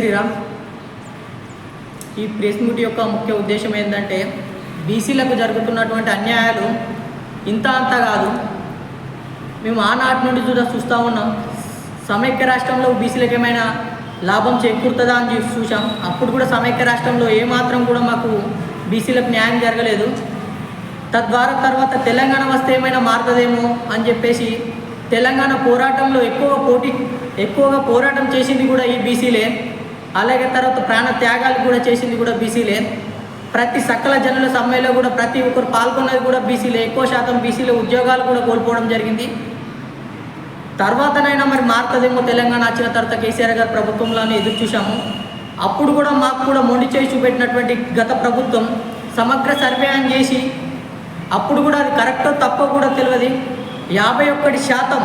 శ్రీరామ్ ఈ press meet యొక్క ముఖ్య ఉద్దేశం ఏంటంటే బీసీలకు జరుగుతున్నటువంటి అన్యాయాలు ఇంత అంత కాదు. మేము ఆనాటి నుండి చూడ చూస్తూ ఉన్నాం. సమైక్య రాష్ట్రంలో బీసీలకు ఏమైనా లాభం చేకూరుతుందా అని చూసి చూసాం అప్పుడు కూడా సమైక్య రాష్ట్రంలో ఏమాత్రం కూడా మాకు బీసీలకు న్యాయం జరగలేదు. తద్వారా తర్వాత తెలంగాణ వస్తే ఏమైనా మారుతుందేమో అని చెప్పేసి తెలంగాణ పోరాటంలో ఎక్కువ పోటీ ఎక్కువగా పోరాటం చేసింది కూడా ఈ బీసీలే. అలాగే తర్వాత ప్రాణ త్యాగాలు కూడా చేసింది కూడా బీసీలే ప్రతి సకల జనుల సమ్మెలో కూడా ప్రతి ఒక్కరు పాల్గొన్నది కూడా బీసీలే ఎక్కువ శాతం బీసీలో ఉద్యోగాలు కూడా కోల్పోవడం జరిగింది. తర్వాతనైనా మరి మారుతుందేమో తెలంగాణ వచ్చిన తర్వాత కేసీఆర్ గారి ప్రభుత్వంలోనే ఎదురు చూసాము అప్పుడు కూడా మాకు కూడా మొండి చేసి చూపెట్టినటువంటి గత ప్రభుత్వం సమగ్ర సర్వే అని చేసి అప్పుడు కూడా అది కరెక్టో తప్పో కూడా తెలియదు. యాభై ఒక్కటి శాతం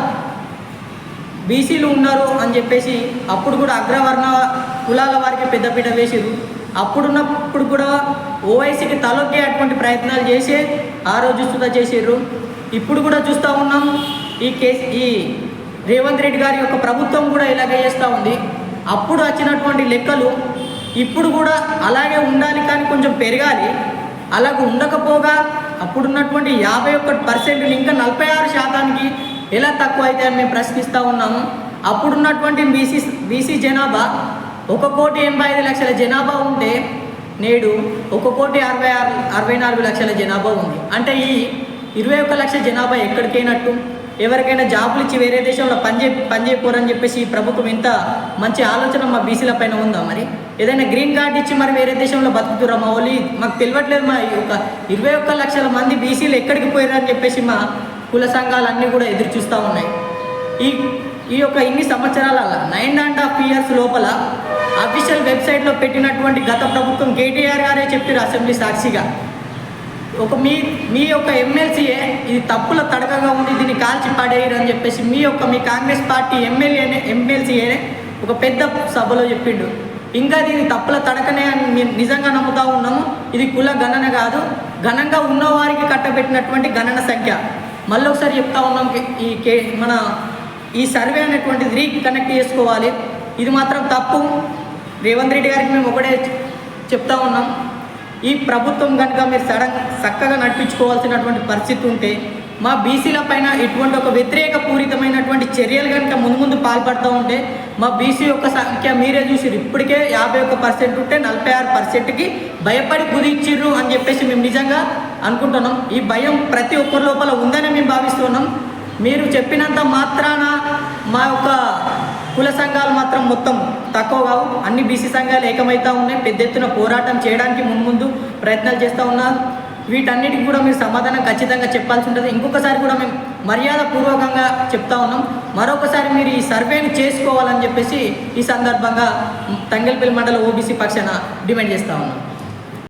బీసీలు ఉన్నారు అని చెప్పేసి అప్పుడు కూడా అగ్రవర్ణ కులాల వారికి పెద్దపీట వేసిరు అప్పుడున్నప్పుడు కూడా ఓవైసీకి తలొక్కేటువంటి అటువంటి ప్రయత్నాలు చేసే ఆ రోజు సుధా చేసిర్రు. ఇప్పుడు కూడా చూస్తూ ఉన్నాం ఈ కేసు ఈ రేవంత్ రెడ్డి గారి యొక్క ప్రభుత్వం కూడా ఇలాగే చేస్తూ ఉంది. అప్పుడు వచ్చినటువంటి లెక్కలు ఇప్పుడు కూడా అలాగే ఉండాలి కానీ కొంచెం పెరగాలి. అలాగ ఉండకపోగా అప్పుడున్నటువంటి యాభై ఒకటి పర్సెంట్ ఇంకా నలభై ఆరు శాతానికి ఎలా తక్కువ అయితే అని మేము ప్రశ్నిస్తూ ఉన్నాము. అప్పుడున్నటువంటి బీసీ బీసీ జనాభా ఒక కోటి ఎనభై ఐదు లక్షల జనాభా ఉంటే నేడు ఒక కోటి అరవై ఆరు అరవై నాలుగు లక్షల జనాభా ఉంది. అంటే ఈ ఇరవై ఒక్క లక్షల జనాభా ఎక్కడికైనట్టు? ఎవరికైనా జాబులు ఇచ్చి వేరే దేశంలో పనిచే పనిచేయకూరని చెప్పేసి ఈ ప్రభుత్వం ఇంత మంచి ఆలోచన మా బీసీల పైన ఉందా మరి? ఏదైనా గ్రీన్ కార్డు ఇచ్చి మరి వేరే దేశంలో బతుకుతురా మా ఓలీ? మాకు తెలియట్లేదు మా ఈ ఒక ఇరవై ఒక్క లక్షల మంది బీసీలు ఎక్కడికి పోయారని చెప్పేసి మా కుల సంఘాలన్నీ కూడా ఎదురు చూస్తూ ఉన్నాయి. ఈ ఈ యొక్క ఇన్ని సంవత్సరాల నైన్ అండ్ హాఫ్ ఇయర్స్ లోపల అఫీషియల్ వెబ్సైట్లో పెట్టినటువంటి గత ప్రభుత్వం కేటీఆర్ గారే చెప్పారు అసెంబ్లీ సాక్షిగా. ఒక మీ మీ యొక్క ఎమ్మెల్సీయే ఇది తప్పుల తడకగా ఉంది దీన్ని కాల్చి పడేయరు అని చెప్పేసి మీ యొక్క మీ కాంగ్రెస్ పార్టీ ఎమ్మెల్యేనే ఎమ్మెల్సీయేనే ఒక పెద్ద సభలో చెప్పిండు. ఇంకా దీన్ని తప్పుల తడకనే అని మేము నిజంగా నమ్ముతా ఉన్నాము. ఇది కుల గణన కాదు. ఘనంగా ఉన్నవారికి కట్టబెట్టినటువంటి గణన సంఖ్య. మళ్ళీ ఒకసారి చెప్తా ఉన్నాం కే- ఈ కే మన ఈ సర్వే అనేటువంటిది రీకనెక్ట్ చేసుకోవాలి. ఇది మాత్రం తప్పు. రేవంత్ రెడ్డి గారికి మేము ఒకటే చెప్తా ఉన్నాం. ఈ ప్రభుత్వం కనుక మీరు సడన్ చక్కగా నడిపించుకోవాల్సినటువంటి పరిస్థితి ఉంటే మా బీసీల పైన ఇటువంటి ఒక వ్యతిరేక పూరితమైనటువంటి చర్యలు కనుక ముందు ముందు పాల్పడుతూ ఉంటే మా బీసీ యొక్క సంఖ్య మీరే చూసిరు ఇప్పటికే యాభై ఒక్క పర్సెంట్ ఉంటే నలభై ఆరు పర్సెంట్కి భయపడి కుదిచ్చిర్రు అని చెప్పేసి మేము నిజంగా అనుకుంటున్నాం. ఈ భయం ప్రతి ఒక్కరి లోపల ఉందని మేము భావిస్తున్నాం. మీరు చెప్పినంత మాత్రాన మా యొక్క కుల సంఘాలు మాత్రం మొత్తం తక్కువ కావు. అన్ని బీసీ సంఘాలు ఏకమవుతూ ఉన్నాయి. పెద్ద ఎత్తున పోరాటం చేయడానికి ముందు ప్రయత్నాలు చేస్తూ ఉన్నారు వీటన్నిటికి కూడా మీరు సమాధానం ఖచ్చితంగా చెప్పాల్సి ఉంటుంది. ఇంకొకసారి కూడా మేము మర్యాద పూర్వకంగా చెప్తా ఉన్నాం. మరొకసారి మీరు ఈ సర్వేని చేసుకోవాలని చెప్పేసి ఈ సందర్భంగా తంగెల్పల్లి మండల ఓబీసీ పక్షాన డిమాండ్ చేస్తూ ఉన్నాం.